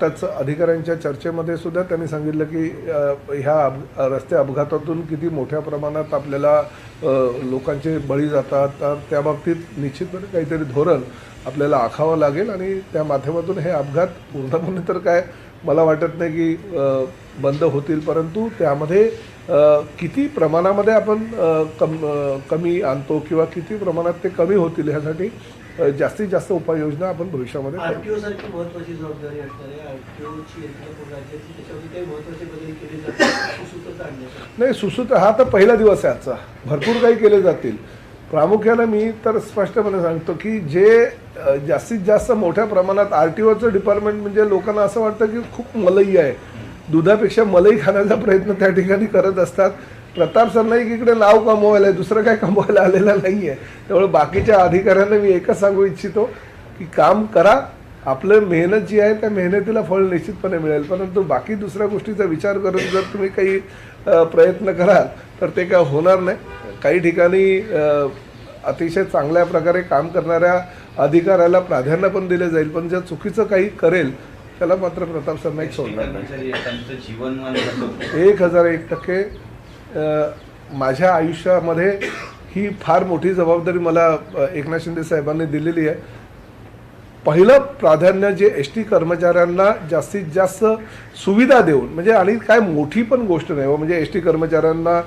त्याच अधिकाऱ्यांच्या चर्चेमध्ये सुद्धा त्यांनी सांगितलं की ह्या अप रस्ते अपघातातून किती मोठ्या प्रमाणात आपल्याला लोकांचे बळी जातात. तर त्या बाबतीत निश्चितपणे काहीतरी धोरण आपल्याला आखावं लागेल आणि त्या माध्यमातून हे अपघात पूर्णपणे तर काय मला वाटत नाही की बंद होतील. परंतु त्यामध्ये किती प्रमाणामध्ये आपण कम कमी आणतो किंवा किती प्रमाणात ते कमी होतील ह्यासाठी जास्तीत जास्त उपाययोजना आपण भविष्यामध्ये आरटीओ सारखी महत्वाची जबाबदारी असणार आहे आरटीओची यंत्रणा राज्याची त्याच्यामध्ये काही महत्त्वाचे बदल केले जातात सुसूत्रता आणण्यासाठी. नाही सुसूत्र हा तर पहिला दिवस आहे आजचा. भरपूर काही केले जातील. प्रामुख्याने मी तर स्पष्टपणे सांगतो की जे जास्तीत जास्त मोठ्या प्रमाणात आर टी ओचं डिपार्टमेंट म्हणजे लोकांना असं वाटतं की खूप मलई आहे. दुधापेक्षा मलई खाण्याचा प्रयत्न त्या ठिकाणी करत असतात. प्रताप सरनाईक इकडे नाव कमवायला आहे दुसरं काय कमवायला आलेलं नाही आहे त्यामुळे बाकीच्या अधिकाऱ्यांना मी एकच सांगू इच्छितो की काम करा. आपलं मेहनत जी आहे त्या मेहनतीला फळ निश्चितपणे मिळेल. परंतु बाकी दुसऱ्या गोष्टीचा विचार करून जर तुम्ही काही प्रयत्न कराल तर ते काय होणार नाही. काही ठिकाणी अतिशय चांगल्या प्रकारे काम करणाऱ्या अधिकाऱ्याला प्राधान्य पण दिले जाईल पण जर चुकीचं काही करेल त्याला मात्र प्रताप सरनाईक सोडणार. नाही एक हजार एक टक्के माझ्या आयुष्यामध्ये ही फार मोठी जबाबदारी मला एकनाथ शिंदे साहेबांनी दिलेली आहे. पहिलं प्राधान्य जे एस टी कर्मचाऱ्यांना जास्तीत जास्त सुविधा देऊन म्हणजे आणि काय मोठी पण गोष्ट नाही हो म्हणजे एस टी कर्मचाऱ्यांना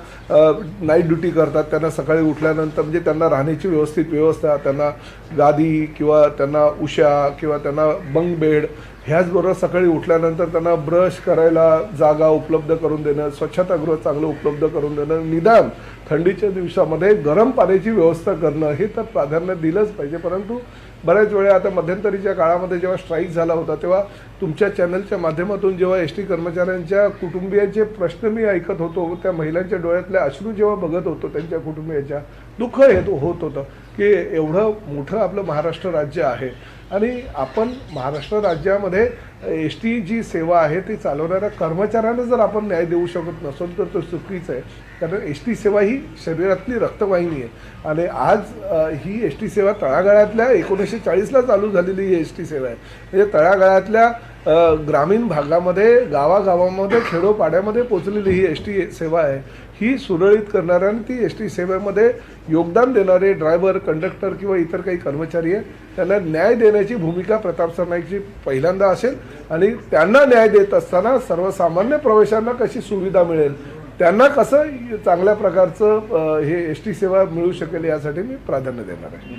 नाईट ड्युटी करतात त्यांना सकाळी उठल्यानंतर म्हणजे त्यांना राहण्याची व्यवस्थित व्यवस्था त्यांना गादी किंवा त्यांना उशा किंवा त्यांना बंग बेड ह्याचबरोबर सकाळी उठल्यानंतर त्यांना ब्रश करायला जागा उपलब्ध करून देणं स्वच्छतागृह चांगलं उपलब्ध करून देणं निदान थंडीच्या दिवसामध्ये गरम पाण्याची व्यवस्था करणं हे तर प्राधान्य दिलंच पाहिजे. परंतु बऱ्याच वेळा आता मध्यंतरीच्या काळामध्ये जेव्हा स्ट्राईक झाला होता तेव्हा तुमच्या चॅनलच्या माध्यमातून जेव्हा एस टी कर्मचाऱ्यांच्या कुटुंबियांचे प्रश्न मी ऐकत होतो त्या महिलांच्या डोळ्यातले अश्रू जेव्हा बघत होतो त्यांच्या कुटुंबियांच्या दुःख येत होत होतं की एवढं मोठं आपलं महाराष्ट्र राज्य आहे. आणि आपण महाराष्ट्र राज्यामध्ये एस टी जी सेवा आहे ती चालवणाऱ्या कर्मचाऱ्यांना जर आपण न्याय देऊ शकत नसेल तर तो चुकीचं आहे. कारण एस टी सेवा ही शरीरातली रक्तवाहिनी आहे. आणि आज ही एस टी सेवा तळागाळातल्या एकोणीसशे चाळीसला चालू झालेली ही एस टी सेवा आहे. म्हणजे तळागाळातल्या ग्रामीण भागामध्ये गावागावामध्ये खेडोपाड्यामध्ये पोचलेली ही एस टी सेवा आहे. ही सुरळीत करणाऱ्या आणि ती एस टी सेवेमध्ये योगदान देणारे ड्रायव्हर कंडक्टर किंवा इतर काही कर्मचारी आहेत त्यांना न्याय देण्याची भूमिका प्रताप सरनाईकची पहिल्यांदा असेल आणि त्यांना न्याय देत असताना सर्वसामान्य प्रवेशांना कशी सुविधा मिळेल? त्यांना कसं चांगल्या प्रकारचं हे एस टी सेवा मिळू शकेल यासाठी मी प्राधान्य देणार आहे.